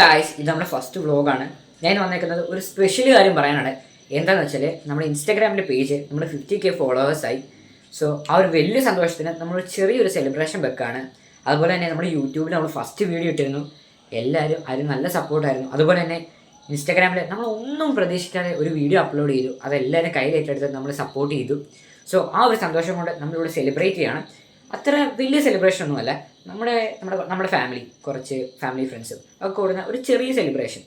Guys ഇത് നമ്മുടെ first വ്ളോഗാണ് ഞാൻ വന്നേക്കുന്നത് ഒരു സ്പെഷ്യൽ കാര്യം പറയാനാണ്. എന്താണെന്ന് വെച്ചാൽ നമ്മുടെ ഇൻസ്റ്റാഗ്രാമിന്റെ പേജ് നമ്മുടെ ഫിഫ്റ്റി കെ ഫോളോവേഴ്സായി സോ ആ ഒരു വലിയ സന്തോഷത്തിന് നമ്മൾ ചെറിയൊരു സെലിബ്രേഷൻ വെക്കാണ്. അതുപോലെ തന്നെ നമ്മുടെ യൂട്യൂബിൽ നമ്മൾ ഫസ്റ്റ് വീഡിയോ ഇട്ടിരുന്നു. എല്ലാവരും അതിന് നല്ല സപ്പോർട്ടായിരുന്നു അതുപോലെ തന്നെ ഇൻസ്റ്റാഗ്രാമിൽ നമ്മൾ ഒന്നും പ്രതീക്ഷിക്കാതെ ഒരു വീഡിയോ അപ്ലോഡ് ചെയ്തു. അതെല്ലാവരും കയ്യിലേറ്റെടുത്ത് നമ്മൾ സപ്പോർട്ട് ചെയ്തു. സോ ആ ഒരു സന്തോഷം കൊണ്ട് നമ്മളിവിടെ സെലിബ്രേറ്റ് ചെയ്യണം. അത്ര വലിയ സെലിബ്രേഷൻ ഒന്നുമല്ല. നമ്മുടെ നമ്മുടെ നമ്മുടെ ഫാമിലി കുറച്ച് ഫാമിലി ഫ്രണ്ട്സും ഒക്കെ കൂടുന്ന ഒരു ചെറിയ സെലിബ്രേഷൻ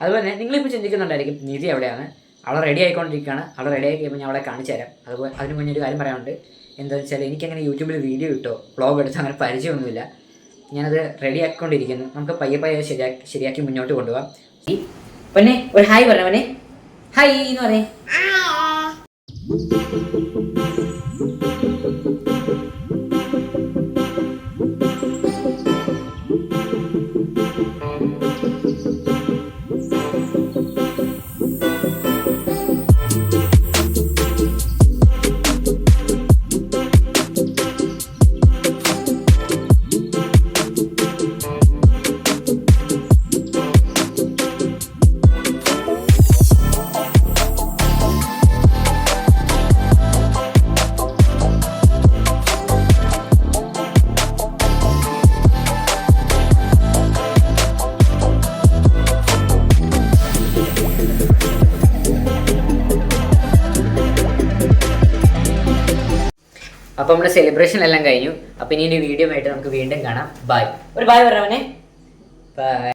അതുപോലെ തന്നെ നിങ്ങളിപ്പോൾ ചിന്തിക്കുന്നുണ്ടായിരിക്കും നിധി എവിടെയാണ്? അവളെ റെഡി ആയിക്കൊണ്ടിരിക്കുകയാണ്. അവളെ റെഡി ആയി കഴിയുമ്പോൾ ഞാൻ അവളെ കാണിച്ചു തരാം. അതുപോലെ അതിന് മുന്നേ ഒരു കാര്യം പറയാനുണ്ട്. എന്താണെന്ന് വെച്ചാൽ എനിക്കങ്ങനെ യൂട്യൂബിൽ വീഡിയോ ഇട്ടോ വ്ളോഗ് എടുത്തോ അങ്ങനെ പരിചയമൊന്നുമില്ല. ഞാനത് റെഡി ആക്കിക്കൊണ്ടിരിക്കുന്നു നമുക്ക് പയ്യെ പയ്യെ ശരിയാക്കി ശരിയാക്കി മുന്നോട്ട് കൊണ്ടുപോകാം. പൊന്നെ ഒരു ഹായ് പറഞ്ഞവനെ ഹായ് എന്ന് പറഞ്ഞേ. അപ്പോൾ നമ്മുടെ സെലിബ്രേഷൻ എല്ലാം കഴിഞ്ഞു. അപ്പോൾ ഇനി വീഡിയോ ആയിട്ട് നമുക്ക് വീണ്ടും കാണാം. ബൈ ഒരു ബൈ പറഞ്ഞവനെ ബൈ